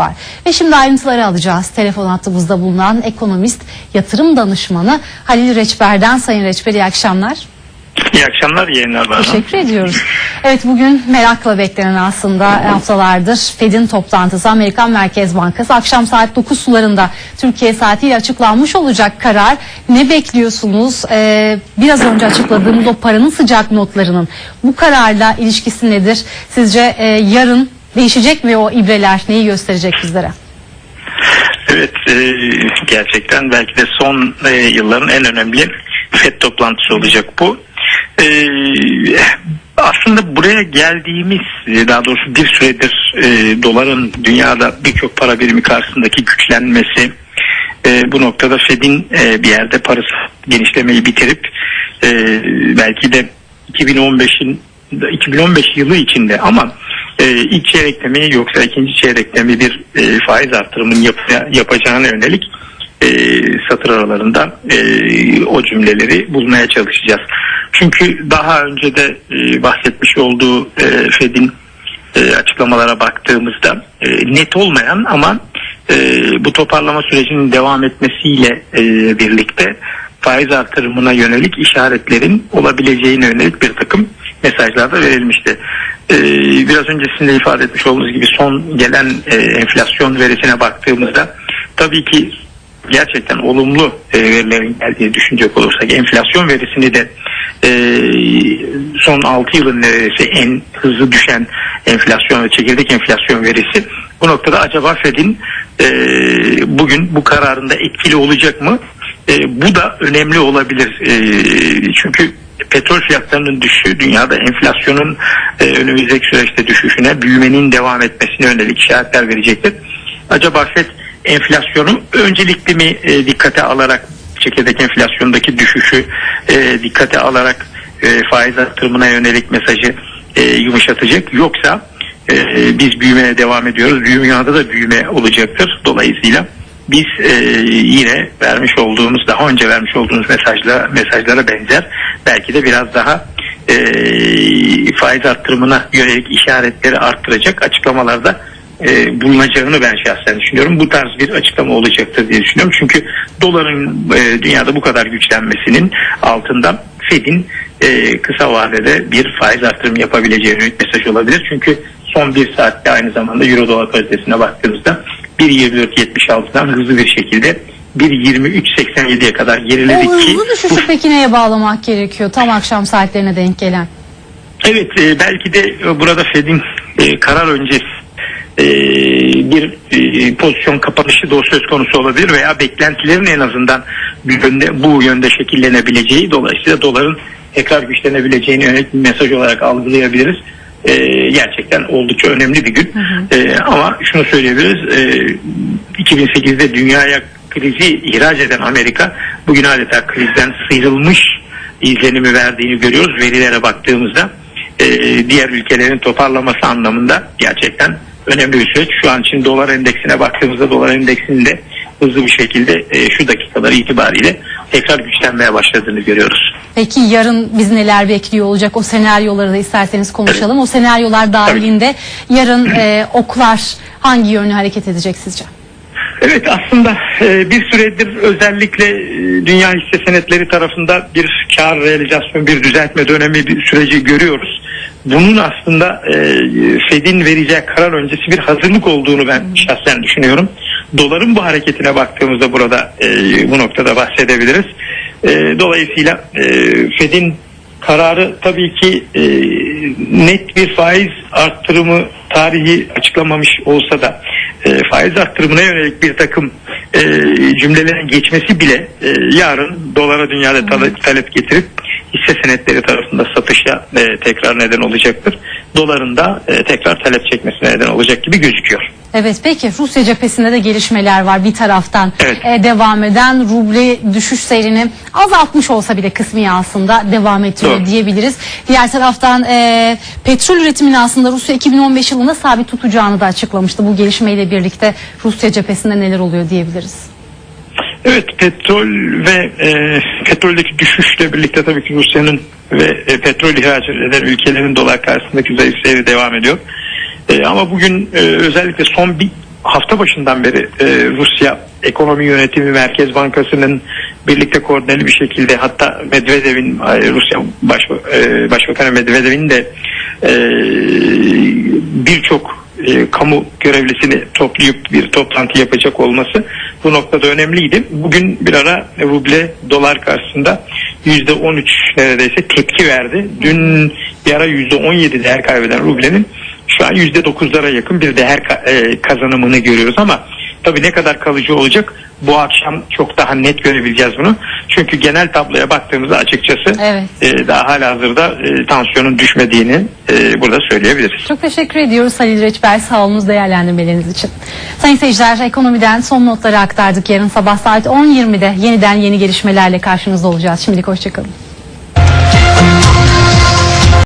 var. Ve şimdi ayrıntıları alacağız. Telefon hattımızda bulunan ekonomist, yatırım danışmanı Halil Reçber'den. Sayın Reçber iyi akşamlar. İyi akşamlar yayınlar bana. Teşekkür ediyoruz. Evet bugün merakla beklenen aslında haftalardır Fed'in toplantısı Amerikan Merkez Bankası akşam saat 9 sularında Türkiye saatiyle açıklanmış olacak karar. Ne bekliyorsunuz? Ee, biraz önce açıkladığımız o paranın sıcak notlarının bu kararla ilişkisi nedir? Sizce e, yarın değişecek mi o ibreler? Neyi gösterecek bizlere? Evet e, gerçekten belki de son e, yılların en önemli FED toplantısı olacak bu. E, aslında buraya geldiğimiz e, daha doğrusu bir süredir e, doların dünyada birçok para birimi karşısındaki güçlenmesi e, bu noktada Fed'in e, bir yerde parası genişlemeyi bitirip e, belki de 2015'in 2015 yılı içinde ama e, ilk çeyrekte mi yoksa ikinci çeyrekte mi bir e, faiz artırımının yap, yapacağına yönelik e, satır aralarında e, o cümleleri bulmaya çalışacağız. Çünkü daha önce de e, bahsetmiş olduğu e, Fed'in e, açıklamalara baktığımızda e, net olmayan ama e, bu toparlama sürecinin devam etmesiyle e, birlikte faiz artırımına yönelik işaretlerin olabileceğine yönelik bir takım mesajlar da verilmişti. Ee, biraz önce sizin de ifade etmiş olduğunuz gibi son gelen e, enflasyon verisine baktığımızda tabii ki gerçekten olumlu e, verilerin geldiği düşünecek olursak enflasyon verisini de e, son 6 yılın neredeyse en hızlı düşen enflasyon ve çekirdek enflasyon verisi bu noktada acaba Fed'in bugün bu kararında etkili olacak mı? Bu da önemli olabilir. Çünkü petrol fiyatlarının düşüşü dünyada enflasyonun e, önümüzdeki süreçte düşüşüne, büyümenin devam etmesine yönelik işaretler verecektir. Acaba FED enflasyonu öncelikli mi e, dikkate alarak çekirdek enflasyondaki düşüşü e, dikkate alarak e, faiz artırımına yönelik mesajı e, yumuşatacak yoksa e, biz büyümeye devam ediyoruz. Dünyada da büyüme olacaktır. Dolayısıyla biz e, yine vermiş olduğumuz daha önce vermiş olduğumuz mesajla mesajlara benzer belki de biraz daha e, faiz arttırımına yönelik işaretleri arttıracak açıklamalarda e, bulunacağını ben şahsen düşünüyorum. Bu tarz bir açıklama olacaktır diye düşünüyorum. Çünkü doların e, dünyada bu kadar güçlenmesinin altında Fed'in e, kısa vadede bir faiz artırımı yapabileceği yönelik mesaj olabilir. Çünkü son bir saatte aynı zamanda Euro dolar paritesine baktığımızda 1.24.76'dan hızlı bir şekilde 1.23.87'ye kadar O geriledik ki hızlı düşüşü peki neye bağlamak gerekiyor tam akşam saatlerine denk gelen? Evet e, belki de burada Fed'in e, karar öncesi e, bir e, pozisyon kapanışı da o söz konusu olabilir veya beklentilerin en azından bir yönde, bu yönde şekillenebileceği dolayısıyla doların tekrar güçlenebileceğini yönelik bir mesaj olarak algılayabiliriz. E, gerçekten oldukça önemli bir gün. E, ama şunu söyleyebiliriz. E, 2008'de dünyaya krizi ihraç eden Amerika bugün adeta krizden sıyrılmış izlenimi verdiğini görüyoruz verilere baktığımızda. E, diğer ülkelerin toparlaması anlamında gerçekten önemli bir süreç. Şu an için dolar endeksine baktığımızda dolar endeksinde hızlı bir şekilde e, şu dakikalar itibariyle tekrar güçlenmeye başladığını görüyoruz. Peki yarın biz neler bekliyor olacak o senaryoları da isterseniz konuşalım. O senaryolar dahilinde yarın e, oklar hangi yönlü hareket edecek sizce? Evet aslında e, bir süredir özellikle e, dünya hisse senetleri tarafında bir kar realizasyon bir düzeltme dönemi bir süreci görüyoruz. Bunun aslında e, Fed'in vereceği karar öncesi bir hazırlık olduğunu ben şahsen düşünüyorum. Doların bu hareketine baktığımızda burada bu noktada bahsedebiliriz. Dolayısıyla Fed'in kararı tabii ki net bir faiz arttırımı tarihi açıklamamış olsa da e, faiz arttırımına yönelik bir takım e, cümlelerin geçmesi bile e, yarın dolara dünyada talep, talep getirip hisse senetleri tarafında satışa e, tekrar neden olacaktır. Doların da e, tekrar talep çekmesine neden olacak gibi gözüküyor. Evet peki Rusya cephesinde de gelişmeler var bir taraftan Evet. e, devam eden ruble düşüş seyrini azaltmış olsa bile kısmi aslında devam ettiriyor Doğru. diyebiliriz. Diğer taraftan e, petrol üretimini aslında Rusya 2015 yılında sabit tutacağını da açıklamıştı. Bu gelişmeyle birlikte Rusya cephesinde neler oluyor diyebiliriz. Evet petrol ve e, petroldeki düşüşle birlikte tabii ki Rusya'nın ve e, petrol ihraç eden ülkelerin dolar karşısındaki zayıf seyri devam ediyor. E, ama bugün e, özellikle son bir hafta başından beri e, Rusya Ekonomi Yönetimi Merkez Bankası'nın birlikte koordineli bir şekilde hatta Medvedev'in e, Rusya Baş, e, Başbakanı Medvedev'in de e, birçok e, kamu görevlisini toplayıp bir toplantı yapacak olması bu noktada önemliydi. Bugün bir ara ruble dolar karşısında yüzde 13 neredeyse tepki verdi. Dün bir ara yüzde 17 değer kaybeden rublenin şu an yüzde 9'lara yakın bir değer e, kazanımını görüyoruz ama tabii ne kadar kalıcı olacak bu akşam çok daha net görebileceğiz bunu. Çünkü genel tabloya baktığımızda açıkçası Evet. e, daha hala hazırda e, tansiyonun düşmediğini e, burada söyleyebiliriz. Çok teşekkür ediyoruz Halil Reçber sağ olunuz değerlendirmeleriniz için. Sayın seyirciler ekonomiden son notları aktardık. Yarın sabah saat 10.20'de yeniden yeni gelişmelerle karşınızda olacağız. Şimdilik hoşçakalın.